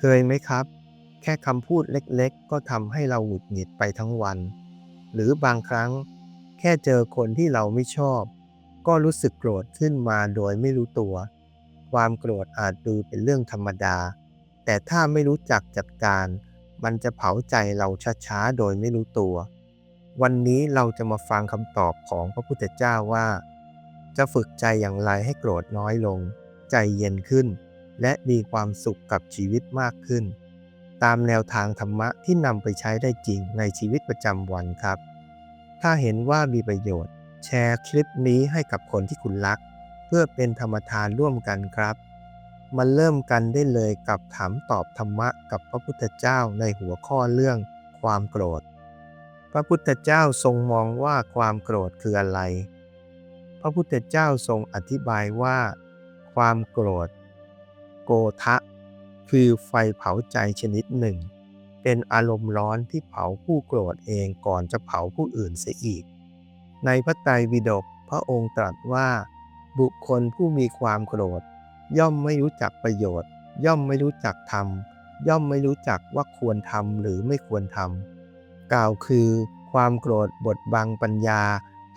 เคยไหมครับ แค่คำพูดเล็กๆ ก็ทำให้เราหงุดหงิดไปทั้งวัน หรือบางครั้ง แค่เจอคนที่เราไม่ชอบ ก็รู้สึกโกรธขึ้นมาโดยไม่รู้ตัว ความโกรธอาจดูเป็นเรื่องธรรมดา แต่ถ้าไม่รู้จักจัดการ มันจะเผาใจเราช้าๆ โดยไม่รู้ตัว วันนี้เราจะมาฟังคำตอบของพระพุทธเจ้าว่า จะฝึกใจอย่างไรให้โกรธน้อยลง ใจเย็นขึ้น และมีความสุขกับชีวิตมากขึ้น ตามแนวทางธรรมะที่นำไปใช้ได้จริงในชีวิตประจำวันครับ ถ้าเห็นว่ามีประโยชน์ แชร์คลิปนี้ให้กับคนที่คุณรัก เพื่อเป็นธรรมทานร่วมกันครับ มาเริ่มกันได้เลยกับถามตอบธรรมะกับพระพุทธเจ้าในหัวข้อเรื่องความโกรธ พระพุทธเจ้าทรงมองว่าความโกรธคืออะไร พระพุทธเจ้าทรงอธิบายว่า ความโกรธ โกทะ คือไฟเผาใจชนิดหนึ่ง เป็นอารมณ์ร้อนที่เผาผู้โกรธเองก่อนจะเผาผู้อื่นเสียอีก ในพระไตรปิฎกพระองค์ตรัสว่า บุคคลผู้มีความโกรธ ย่อมไม่รู้จักประโยชน์ ย่อมไม่รู้จักธรรม ย่อมไม่รู้จักว่าควรทำหรือไม่ควรทำกล่าวคือ ความโกรธบดบังปัญญา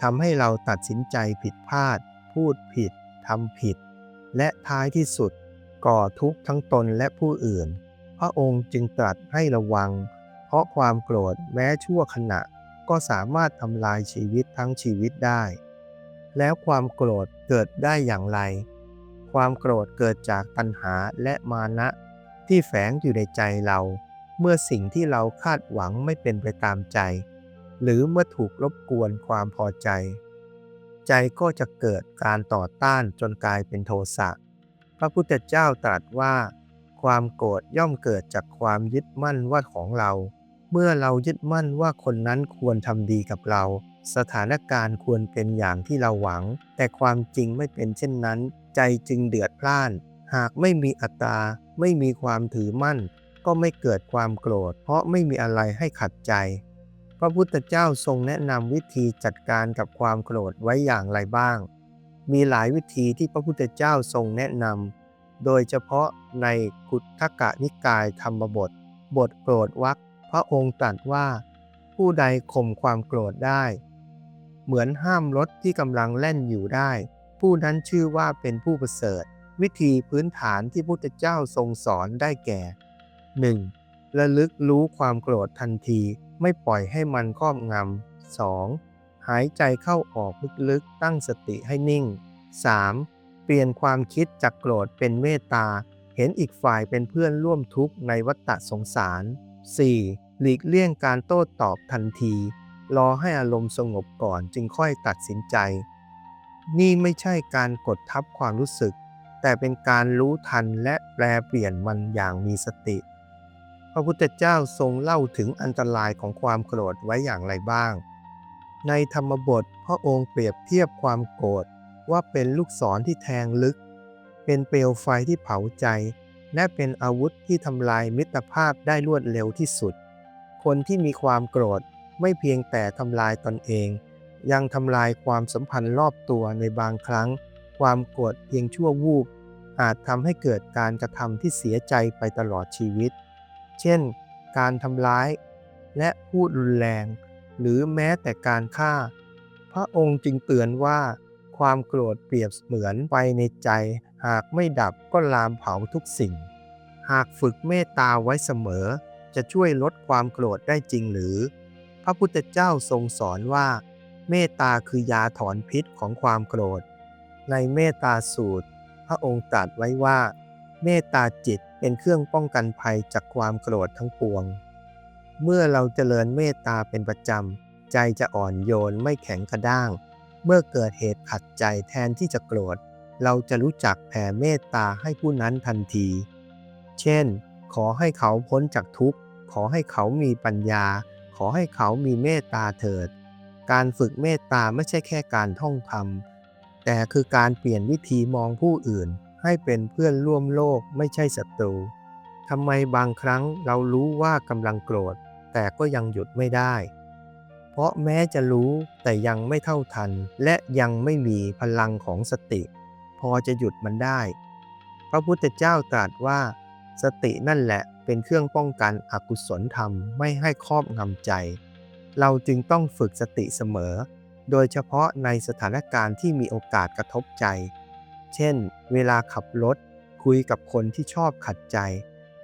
ทำให้เราตัดสินใจผิดพลาด พูดผิดทำผิด และท้ายที่สุด ก่อทุกข์ทั้งตนและผู้อื่น พระองค์จึงตรัสให้ระวัง เพราะความโกรธแม้ชั่วขณะ ก็สามารถทำลายชีวิตทั้งชีวิตได้ แล้วความโกรธเกิดได้อย่างไร ความโกรธเกิดจากตัณหาและมานะ ที่แฝงอยู่ในใจเรา เมื่อสิ่งที่เราคาดหวังไม่เป็นไปตามใจ หรือเมื่อถูกรบกวนความพอใจ ใจก็จะเกิดการต่อต้านจนกลายเป็นโทสะ พระพุทธเจ้าตรัสว่า ความโกรธย่อมเกิดจากความยึดมั่นว่าของเรา เมื่อเรายึดมั่นว่าคนนั้นควรทำดีกับเรา สถานการณ์ควรเป็นอย่างที่เราหวัง แต่ความจริงไม่เป็นเช่นนั้น ใจจึงเดือดพล่าน หากไม่มีอัตตา ไม่มีความถือมั่น ก็ไม่เกิดความโกรธ เพราะไม่มีอะไรให้ขัดใจ พระพุทธเจ้าทรงแนะนำวิธีจัดการกับความโกรธไว้อย่างไรบ้าง มีหลายวิธีที่พระพุทธเจ้าทรงแนะนำ โดยเฉพาะในกุทธกะนิกายธรรมบท บทโกรธวักพระองค์ตรัสว่า ผู้ใดข่มความโกรธได้ เหมือนห้ามรถที่กำลังแล่นอยู่ได้ ผู้นั้นชื่อว่าเป็นผู้ประเสริฐ วิธีพื้นฐานที่พุทธเจ้าทรงสอนได้แก่ 1. ระลึกรู้ความโกรธทันทีไม่ปล่อยให้มันครอบงำ 2. หายใจเข้าออกลึกๆตั้งสติให้นิ่ง 3. เปลี่ยนความคิดจากโกรธเป็นเมตตา เห็นอีกฝ่ายเป็นเพื่อนร่วมทุกข์ในวัฏฏะสงสาร 4. หลีกเลี่ยงการโต้ตอบทันที รอให้อารมณ์สงบก่อนจึงค่อยตัดสินใจ นี่ไม่ใช่การกดทับความรู้สึก แต่เป็นการรู้ทันและแปลเปลี่ยนมันอย่างมีสติ พระพุทธเจ้าทรงเล่าถึงอันตรายของความโกรธไว้อย่างไรบ้าง ในธรรมบทพระองค์เปรียบเทียบความโกรธว่าเป็นลูกศรที่แทงลึก เป็นเปลวไฟที่เผาใจ และเป็นอาวุธที่ทำลายมิตรภาพได้รวดเร็วที่สุด คนที่มีความโกรธไม่เพียงแต่ทำลายตนเอง ยังทำลายความสัมพันธ์รอบตัวในบางครั้ง ความโกรธเพียงชั่ววูบอาจทำให้เกิดการกระทำที่เสียใจไปตลอดชีวิต เช่น การทำร้าย และพูดรุนแรง หรือแม้แต่การฆ่า พระองค์จึงเตือนว่า ความโกรธเปรียบเหมือนไฟในใจ หากไม่ดับก็ลามเผาทุกสิ่ง หากฝึกเมตตาไว้เสมอ จะช่วยลดความโกรธได้จริงหรือ พระพุทธเจ้าทรงสอนว่า เมตตาคือยาถอนพิษของความโกรธ ในเมตตาสูตร พระองค์ตรัสไว้ว่า เมตตาจิตเป็นเครื่องป้องกันภัยจากความโกรธทั้งปวง เมื่อเราเจริญเมตตาเป็นประจำ ใจจะอ่อนโยนไม่แข็งกระด้าง เมื่อเกิดเหตุขัดใจแทนที่จะโกรธ เราจะรู้จักแผ่เมตตาให้ผู้นั้นทันที เช่น ขอให้เขาพ้นจากทุกข์ ขอให้เขามีปัญญา ขอให้เขามีเมตตาเถิด การฝึกเมตตาไม่ใช่แค่การท่องคำแต่คือการเปลี่ยนวิธีมองผู้อื่น ให้เป็นเพื่อนร่วมโลกไม่ใช่ศัตรูทำไมบางครั้งเรารู้ว่ากำลังโกรธ แต่ก็ยังหยุดไม่ได้ เพราะแม้จะรู้แต่ยังไม่เท่าทัน และยังไม่มีพลังของสติ พอจะหยุดมันได้ พระพุทธเจ้าตรัสว่า สตินั่นแหละเป็นเครื่องป้องกันอกุศลธรรมไม่ให้ครอบงำใจ เราจึงต้องฝึกสติเสมอ โดยเฉพาะในสถานการณ์ที่มีโอกาสกระทบใจ เช่น เวลาขับรถคุยกับคนที่ชอบขัดใจ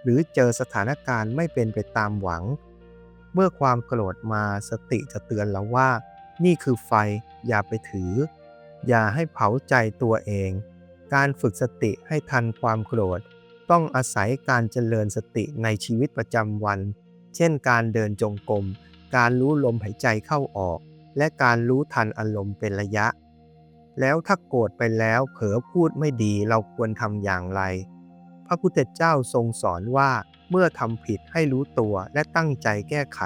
หรือเจอสถานการณ์ไม่เป็นไปตามหวัง เมื่อความโกรธมาสติจะเตือนเราว่า นี่คือไฟอย่าไปถือ อย่าให้เผาใจตัวเอง การฝึกสติให้ทันความโกรธ ต้องอาศัยการเจริญสติในชีวิตประจำวัน เช่นการเดินจงกรมการรู้ลมหายใจเข้าออก และการรู้ทันอารมณ์เป็นระยะ แล้วถ้าโกรธไปแล้วเผลอพูดไม่ดีเราควรทำอย่างไร พระพุทธเจ้าทรงสอนว่า เมื่อทำผิดให้รู้ตัวและตั้งใจแก้ไข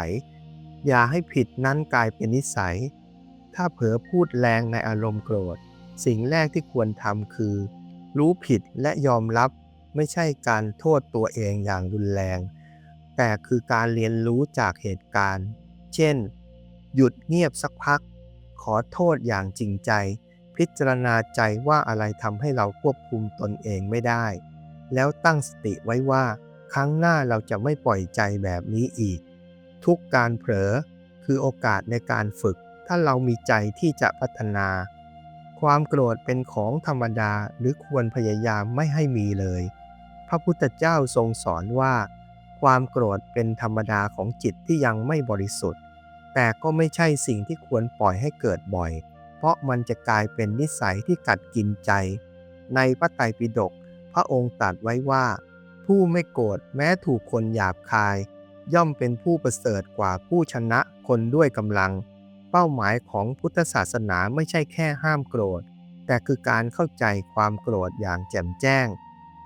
อย่าให้ผิดนั้นกลายเป็นนิสัย ถ้าเผลอพูดแรงในอารมณ์โกรธ สิ่งแรกที่ควรทำคือ รู้ผิดและยอมรับไม่ใช่การโทษตัวเองอย่างรุนแรง แต่คือการเรียนรู้จากเหตุการณ์ เช่น หยุดเงียบสักพัก ขอโทษอย่างจริงใจ พิจารณาใจว่าอะไรทำให้เราควบคุมตนเองไม่ได้ แล้วตั้งสติไว้ว่า ครั้งหน้าเราจะไม่ปล่อยใจแบบนี้อีก ทุกการเผลอคือโอกาสในการฝึก ถ้าเรามีใจที่จะพัฒนา ความโกรธเป็นของธรรมดาหรือควรพยายามไม่ให้มีเลย พระพุทธเจ้าทรงสอนว่า ความโกรธเป็นธรรมดาของจิตที่ยังไม่บริสุทธิ์ แต่ก็ไม่ใช่สิ่งที่ควรปล่อยให้เกิดบ่อย เพราะมันจะกลายเป็นนิสัยที่กัดกินใจ ในพระไตรปิฎกพระองค์ตรัสไว้ว่า ผู้ไม่โกรธแม้ถูกคนหยาบคาย ย่อมเป็นผู้ประเสริฐกว่าผู้ชนะคนด้วยกำลัง เป้าหมายของพุทธศาสนาไม่ใช่แค่ห้ามโกรธ แต่คือการเข้าใจความโกรธอย่างแจ่มแจ้ง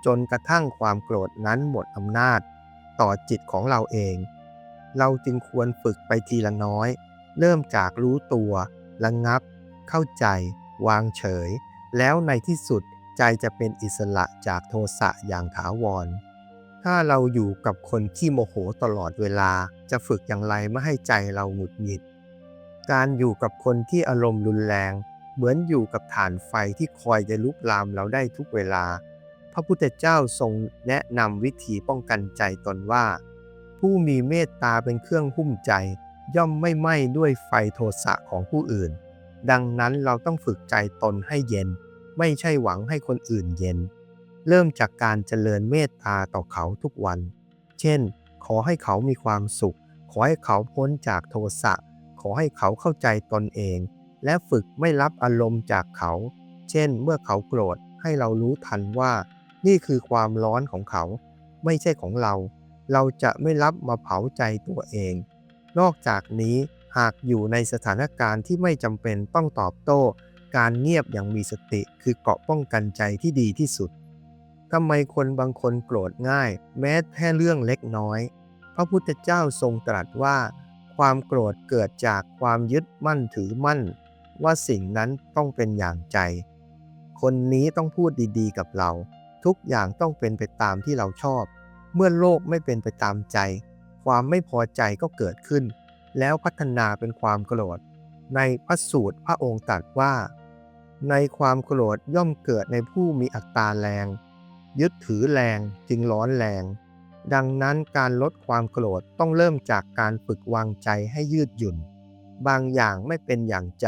จนกระทั่งความโกรธนั้นหมดอำนาจ ต่อจิตของเราเอง เราจึงควรฝึกไปทีละน้อย เริ่มจากรู้ตัวระงับ เข้าใจ วางเฉย แล้วในที่สุดใจจะเป็นอิสระจากโทสะอย่างถาวร ถ้าเราอยู่กับคนที่โมโหตลอดเวลา จะฝึกอย่างไรไม่ให้ใจเราหงุดหงิด การอยู่กับคนที่อารมณ์รุนแรง เหมือนอยู่กับฐานไฟที่คอยจะลุกลามเราได้ทุกเวลา พระพุทธเจ้าทรงแนะนำวิธีป้องกันใจตนว่า ผู้มีเมตตาเป็นเครื่องหุ้มใจ ย่อมไม่ไหม้ด้วยไฟโทสะของผู้อื่น ดังนั้นเราต้องฝึกใจตนให้เย็น ไม่ใช่หวังให้คนอื่นเย็น เริ่มจากการเจริญเมตตาต่อเขาทุกวัน เช่น ขอให้เขามีความสุข ขอให้เขาพ้นจากโทสะ ขอให้เขาเข้าใจตนเอง และฝึกไม่รับอารมณ์จากเขา เช่น เมื่อเขาโกรธให้เรารู้ทันว่า นี่คือความร้อนของเขา ไม่ใช่ของเรา เราจะไม่รับมาเผาใจตัวเอง นอกจากนี้หากอยู่ในสถานการณ์ที่ไม่จำเป็นต้องตอบโต้ การเงียบอย่างมีสติคือเกราะป้องกันใจที่ดีที่สุด ทำไมคนบางคนโกรธง่าย แม้แค่เรื่องเล็กน้อย พระพุทธเจ้าทรงตรัสว่า ความโกรธเกิดจากความยึดมั่นถือมั่น ว่าสิ่งนั้นต้องเป็นอย่างใจ คนนี้ต้องพูดดีๆกับเรา ทุกอย่างต้องเป็นไปตามที่เราชอบ เมื่อโลกไม่เป็นไปตามใจ ความไม่พอใจก็เกิดขึ้น แล้วพัฒนาเป็นความโกรธ ในพระสูตรพระองค์ตรัสว่า ในความโกรธย่อมเกิดในผู้มีอัตตาแรง ยึดถือแรงจึงร้อนแรง ดังนั้นการลดความโกรธต้องเริ่มจากการฝึกวางใจให้ยืดหยุ่น บางอย่างไม่เป็นอย่างใจ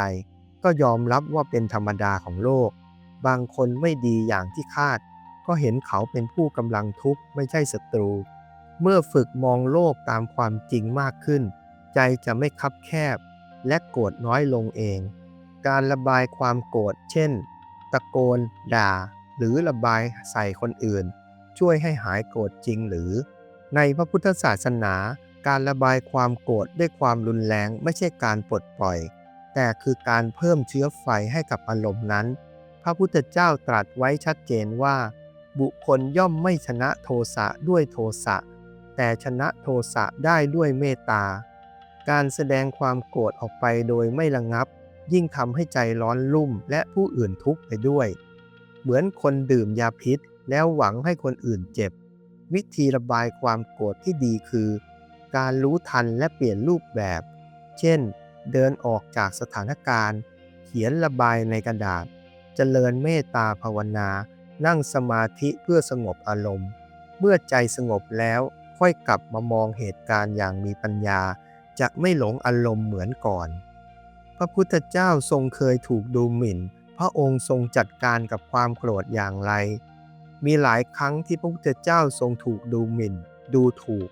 ก็ยอมรับว่าเป็นธรรมดาของโลก บางคนไม่ดีอย่างที่คาด ก็เห็นเขาเป็นผู้กำลังทุกข์ไม่ใช่ศัตรู เมื่อฝึกมองโลกตามความจริงมากขึ้น ใจจะไม่คับแคบ และโกรธน้อยลงเอง การระบายความโกรธเช่น ตะโกน ด่า หรือระบายใส่คนอื่น ช่วยให้หายโกรธจริงหรือ ในพระพุทธศาสนา การระบายความโกรธด้วยความรุนแรงไม่ใช่การปลดปล่อย แต่คือการเพิ่มเชื้อไฟให้กับอารมณ์นั้น พระพุทธเจ้าตรัสไว้ชัดเจนว่า บุคคลย่อมไม่ชนะโทสะด้วยโทสะแต่ชนะโทสะได้ด้วยเมตตา การแสดงความโกรธออกไปโดยไม่ระงับ ยิ่งทำให้ใจร้อนรุ่มและผู้อื่นทุกข์ไปด้วย เหมือนคนดื่มยาพิษ แล้วหวังให้คนอื่นเจ็บ วิธีระบายความโกรธที่ดีคือ การรู้ทันและเปลี่ยนรูปแบบ เช่น เดินออกจากสถานการณ์ เขียนระบายในกระดาษ เจริญเมตตาภาวนา นั่งสมาธิเพื่อสงบอารมณ์ เมื่อใจสงบแล้วค่อยกลับมามองเหตุการณ์อย่างมีปัญญา จะไม่หลงอารมณ์เหมือนก่อน พระพุทธเจ้าทรงเคยถูกดูหมิ่น พระองค์ทรงจัดการกับความโกรธอย่างไร มีหลายครั้งที่พระพุทธเจ้าทรงถูกดูหมิ่น ดูถูก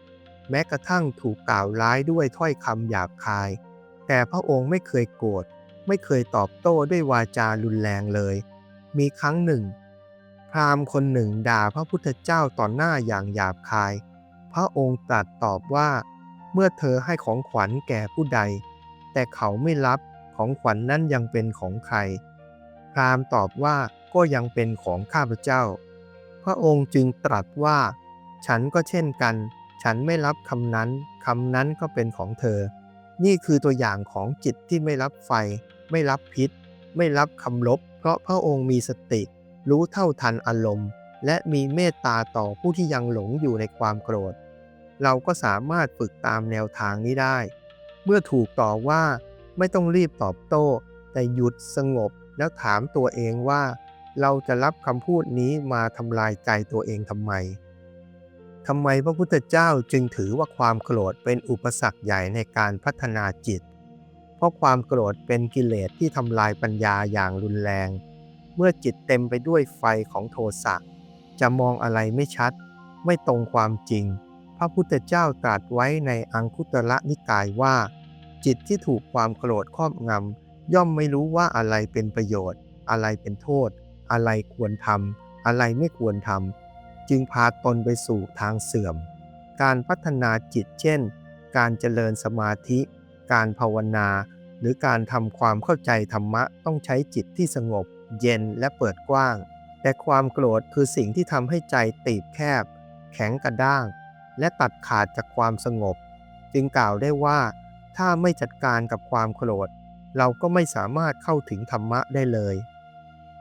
แม้กระทั่งถูกกล่าวร้ายด้วยถ้อยคำหยาบคาย แต่พระองค์ไม่เคยโกรธ ไม่เคยตอบโต้ด้วยวาจารุนแรงเลย มีครั้งหนึ่ง พราหมณ์คนหนึ่งด่าพระพุทธเจ้าต่อหน้าอย่างหยาบคาย พระองค์ตรัสตอบว่า เมื่อเธอให้ของขวัญแก่ผู้ใด แต่เขาไม่รับของขวัญนนั้นยังเป็นของใคร พราหมณ์ตอบว่าก็ยังเป็นของข้าพเจ้า พระองค์จึงตรัสว่า ฉันก็เช่นกัน ฉันไม่รับคำนั้นคำนั้นก็เป็นของเธอ นี่คือตัวอย่างของจิตที่ไม่รับไฟ ไม่รับพิษ ไม่รับคำลบ เพราะพระองค์มีสติ รู้เท่าทันอารมณ์ และมีเมตตาต่อผู้ที่ยังหลงอยู่ในความโกรธ เราก็สามารถฝึกตามแนวทางนี้ได้ เมื่อถูกต่อว่าไม่ต้องรีบตอบโต้ แต่หยุดสงบ แล้วถามตัวเองว่า เราจะรับคำพูดนี้มาทำลายใจตัวเองทำไมทำไมพระพุทธเจ้าจึงถือว่าความโกรธเป็นอุปสรรคใหญ่ในการพัฒนาจิต เพราะความโกรธเป็นกิเลสที่ทำลายปัญญาอย่างรุนแรง เมื่อจิตเต็มไปด้วยไฟของโทสะจะมองอะไรไม่ชัด ไม่ตรงความจริง พระพุทธเจ้าตรัสไว้ในอังคุตระนิกายว่า จิตที่ถูกความโกรธครอบงำ ย่อมไม่รู้ว่าอะไรเป็นประโยชน์ อะไรเป็นโทษ อะไรควรทำอะไรไม่ควรทำจึงพาตนไปสู่ทางเสื่อม การพัฒนาจิตเช่น การเจริญสมาธิ การภาวนา หรือการทำความเข้าใจธรรมะต้องใช้จิตที่สงบ เย็นและเปิดกว้าง แต่ความโกรธคือสิ่งที่ทำให้ใจตีบแคบ แข็งกระด้าง และตัดขาดจากความสงบ จึงกล่าวได้ว่า ถ้าไม่จัดการกับความโกรธ เราก็ไม่สามารถเข้าถึงธรรมะได้เลย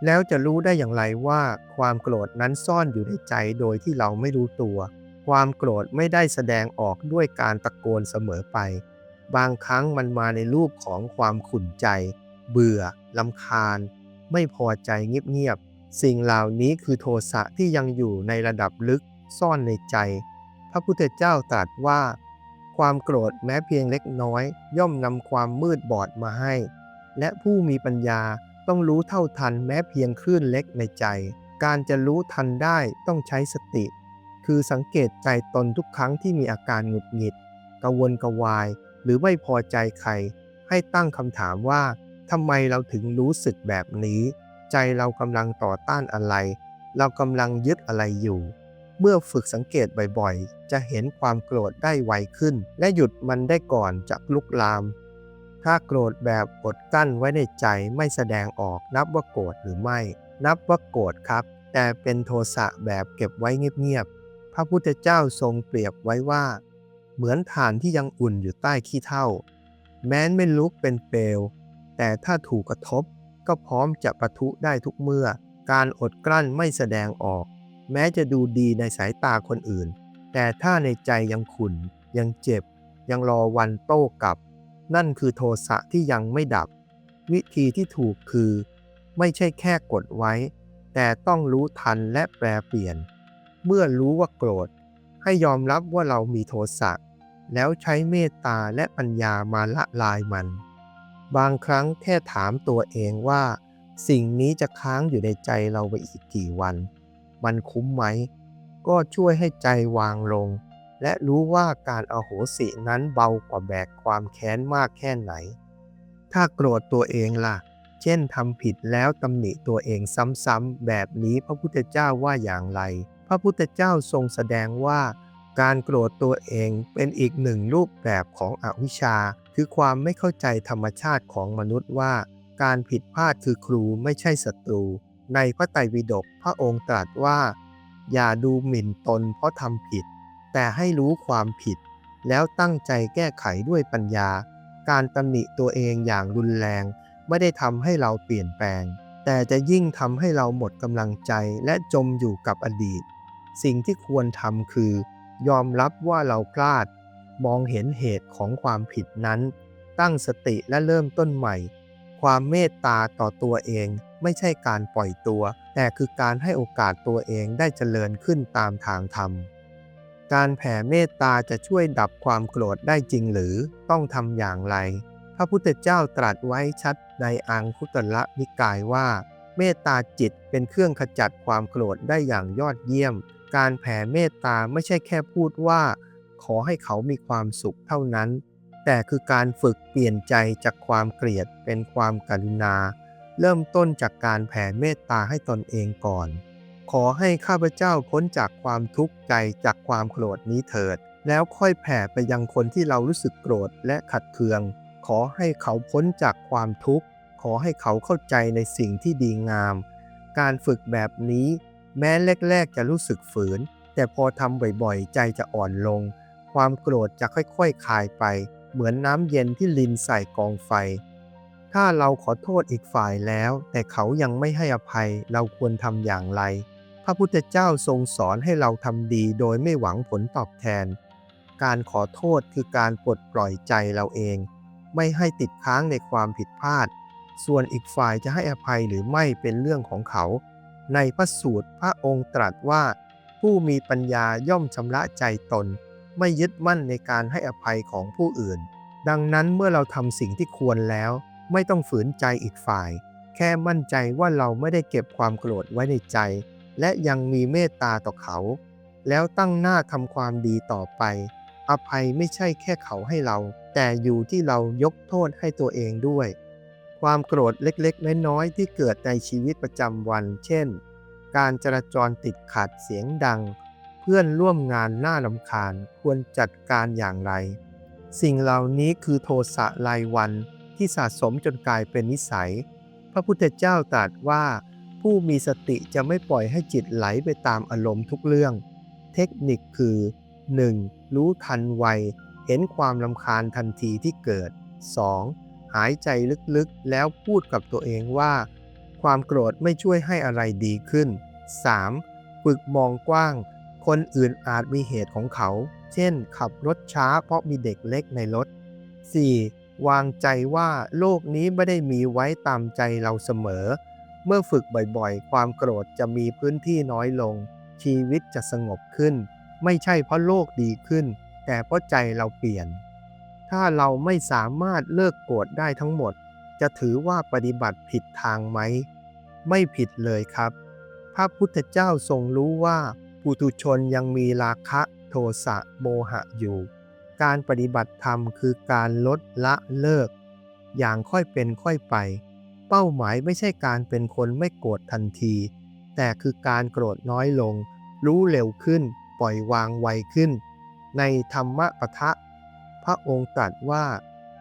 แล้วจะรู้ได้อย่างไรว่าความโกรธนั้นซ่อนอยู่ในใจโดยที่เราไม่รู้ตัว ความโกรธไม่ได้แสดงออกด้วยการตะโกนเสมอไป บางครั้งมันมาในรูปของความขุ่นใจ เบื่อลำคาญ ไม่พอใจเงียบๆ สิ่งเหล่านี้คือโทสะที่ยังอยู่ในระดับลึกซ่อนในใจ พระพุทธเจ้าตรัสว่า ความโกรธแม้เพียงเล็กน้อย ย่อมนำความมืดบอดมาให้ และผู้มีปัญญาต้องรู้เท่าทันแม้เพียงคลื่นเล็กในใจ การจะรู้ทันได้ต้องใช้สติ คือสังเกตใจตนทุกครั้งที่มีอาการหงุดหงิดกระวนกวาย หรือไม่พอใจใคร ให้ตั้งคำถามว่าทำไมเราถึงรู้สึกแบบนี้ ใจเรากำลังต่อต้านอะไร เรากำลังยึดอะไรอยู่ เมื่อฝึกสังเกตบ่อยๆ จะเห็นความโกรธได้ไวขึ้น และหยุดมันได้ก่อนจากลุกลาม ถ้าโกรธแบบอดกั้นไว้ในใจไม่แสดงออกนับว่าโกรธหรือไม่ นับว่าโกรธครับ แต่เป็นโทสะแบบเก็บไว้เงียบๆ พระพุทธเจ้าทรงเปรียบไว้ว่า เหมือนฐานที่ยังอุ่นอยู่ใต้ขี้เถ้า แม้นไม่ลุกเป็นเปลว แต่ถ้าถูกกระทบก็พร้อมจะประทุได้ทุกเมื่อ การอดกลั้นไม่แสดงออก แม้จะดูดีในสายตาคนอื่น แต่ถ้าในใจยังขุ่นยังเจ็บ ยังรอวันโต้กลับ นั่นคือโทสะที่ยังไม่ดับ วิธีที่ถูกคือ ไม่ใช่แค่กดไว้ แต่ต้องรู้ทันและแปรเปลี่ยน เมื่อรู้ว่าโกรธ ให้ยอมรับว่าเรามีโทสะแล้วใช้เมตตาและปัญญามาละลายมัน บางครั้งแค่ถามตัวเองว่า สิ่งนี้จะค้างอยู่ในใจเราไปอีกกี่วัน มันคุ้มไหม ก็ช่วยให้ใจวางลง และรู้ว่าการอาโหสินั้นเบากว่าแบกความแค้นมากแค่ไหน ถ้าโกรธตัวเองล่ะ เช่นทำผิดแล้วตำหนิตัวเองซ้ำๆแบบนี้พระพุทธเจ้าว่าอย่างไร พระพุทธเจ้าทรงแสดงว่าการโกรธตัวเองเป็นอีกหนึ่งรูปแบบของอวิชชา คือความไม่เข้าใจธรรมชาติของมนุษย์ว่า การผิดพลาดคือครูไม่ใช่ศัตรู ในพระไตรปิฎกพระองค์ตรัสว่า อย่าดูหมิ่นตนเพราะทำผิด แต่ให้รู้ความผิด แล้วตั้งใจแก้ไขด้วยปัญญา การตำหนิตัวเองอย่างรุนแรง ไม่ได้ทำให้เราเปลี่ยนแปลง แต่จะยิ่งทำให้เราหมดกำลังใจและจมอยู่กับอดีต สิ่งที่ควรทำคือ ยอมรับว่าเราพลาด มองเห็นเหตุของความผิดนั้น ตั้งสติและเริ่มต้นใหม่ ความเมตตาต่อตัวเองไม่ใช่การปล่อยตัว แต่คือการให้โอกาสตัวเองได้เจริญขึ้นตามทางธรรม การแผ่เมตตาจะช่วยดับความโกรธได้จริงหรือต้องทำอย่างไร พระพุทธเจ้าตรัสไว้ชัดในอังคุตระนิกายว่า เมตตาจิตเป็นเครื่องขจัดความโกรธได้อย่างยอดเยี่ยม การแผ่เมตตาไม่ใช่แค่พูดว่า ขอให้เขามีความสุขเท่านั้น แต่คือการฝึกเปลี่ยนใจจากความเกลียดเป็นความกรุณา เริ่มต้นจากการแผ่เมตตาให้ตนเองก่อน ขอให้ข้าพเจ้าพ้นจากความทุกข์ใจจากความโกรธนี้เถิด แล้วค่อยแผ่ไปยังคนที่เรารู้สึกโกรธและขัดเคือง ขอให้เขาพ้นจากความทุกข์ ขอให้เขาเข้าใจในสิ่งที่ดีงาม การฝึกแบบนี้ แม้แรกๆจะรู้สึกฝืน แต่พอทำบ่อยๆ ใจจะอ่อนลง ความโกรธจะค่อยๆคลายไป เหมือนน้ำเย็นที่ลินใส่กองไฟ ถ้าเราขอโทษอีกฝ่ายแล้ว แต่เขายังไม่ให้อภัยเราควรทำอย่างไร พระพุทธเจ้าทรงสอนให้เราทำดีโดยไม่หวังผลตอบแทน การขอโทษคือการปลดปล่อยใจเราเอง ไม่ให้ติดค้างในความผิดพลาด ส่วนอีกฝ่ายจะให้อภัยหรือไม่เป็นเรื่องของเขา ในพระสูตรพระองค์ตรัสว่า ผู้มีปัญญาย่อมชำระใจตน ไม่ยึดมั่นในการให้อภัยของผู้อื่น ดังนั้นเมื่อเราทำสิ่งที่ควรแล้ว ไม่ต้องฝืนใจอีกฝ่าย แค่มั่นใจว่าเราไม่ได้เก็บความโกรธไว้ในใจ และยังมีเมตตาต่อเขา แล้วตั้งหน้าทำความดีต่อไป อภัยไม่ใช่แค่เขาให้เรา แต่อยู่ที่เรายกโทษให้ตัวเองด้วย ความโกรธเล็กๆ น้อยๆที่เกิดในชีวิตประจำวัน เช่น การจราจรติดขัดเสียงดัง เพื่อนร่วมงานน่าลำคาญควรจัดการอย่างไร สิ่งเหล่านี้คือโทสะรายวันที่สะสมจนกลายเป็นนิสัย พระพุทธเจ้าตรัสว่า ผู้มีสติจะไม่ปล่อยให้จิตไหลไปตามอารมณ์ทุกเรื่อง เทคนิคคือ 1. รู้ทันไว เห็นความลำคาญทันทีที่เกิด 2. หายใจลึกๆ แล้วพูดกับตัวเองว่า ความโกรธไม่ช่วยให้อะไรดีขึ้น 3. ฝึกมองกว้าง คนอื่นอาจมีเหตุของเขา เช่น ขับรถช้าเพราะมีเด็กเล็กในรถ 4. วางใจว่าโลกนี้ไม่ได้มีไว้ตามใจเราเสมอ เมื่อฝึกบ่อยๆ ความโกรธจะมีพื้นที่น้อยลง ชีวิตจะสงบขึ้น ไม่ใช่เพราะโลกดีขึ้น แต่เพราะใจเราเปลี่ยน ถ้าเราไม่สามารถเลิกโกรธได้ทั้งหมด จะถือว่าปฏิบัติผิดทางไหม ไม่ผิดเลยครับ พระพุทธเจ้าทรงรู้ว่า ปุถุชนยังมีราคะโทสะโมหะอยู่ การปฏิบัติธรรมคือการลดละเลิก อย่างค่อยเป็นค่อยไป เป้าหมายไม่ใช่การเป็นคนไม่โกรธทันที แต่คือการโกรธน้อยลง รู้เร็วขึ้น ปล่อยวางไวขึ้น ในธรรมปะทะ พระองค์ตรัสว่า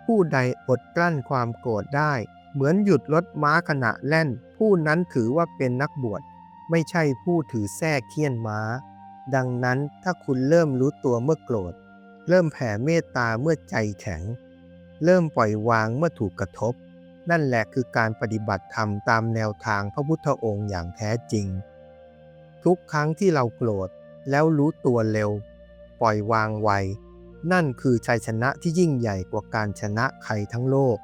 ผู้ใดอดกลั้นความโกรธได้ เหมือนหยุดรถม้าขณะแล่น ผู้นั้นถือว่าเป็นนักบวช ไม่ใช่ผู้ถือแส้เคี่ยนม้า ดังนั้นถ้าคุณเริ่มรู้ตัวเมื่อโกรธ เริ่มแผ่เมตตาเมื่อใจแข็ง เริ่มปล่อยวางเมื่อถูกกระทบ นั่นแหละคือการปฏิบัติธรรมตามแนวทางพระพุทธองค์อย่างแท้จริง ทุกครั้งที่เราโกรธแล้วรู้ตัวเร็ว ปล่อยวางไว นั่นคือชัยชนะที่ยิ่งใหญ่กว่าการชนะใครทั้งโลก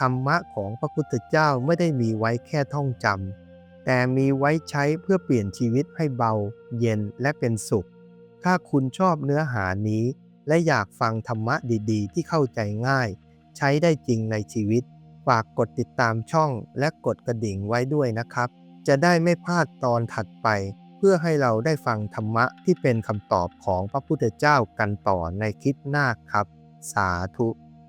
ธรรมะของพระพุทธเจ้าไม่ได้มีไว้แค่ท่องจำ แต่มีไว้ใช้เพื่อเปลี่ยนชีวิตให้เบา เย็นและเป็นสุข ถ้าคุณชอบเนื้อหานี้ และอยากฟังธรรมะดีๆ ที่เข้าใจง่าย ใช้ได้จริงในชีวิต ฝากกดติดตามช่องและกดกระดิ่งไว้ด้วยนะครับ จะได้ไม่พลาดตอนถัดไป เพื่อให้เราได้ฟังธรรมะที่เป็นคำตอบของพระพุทธเจ้ากันต่อในคลิปหน้าครับ สาธุ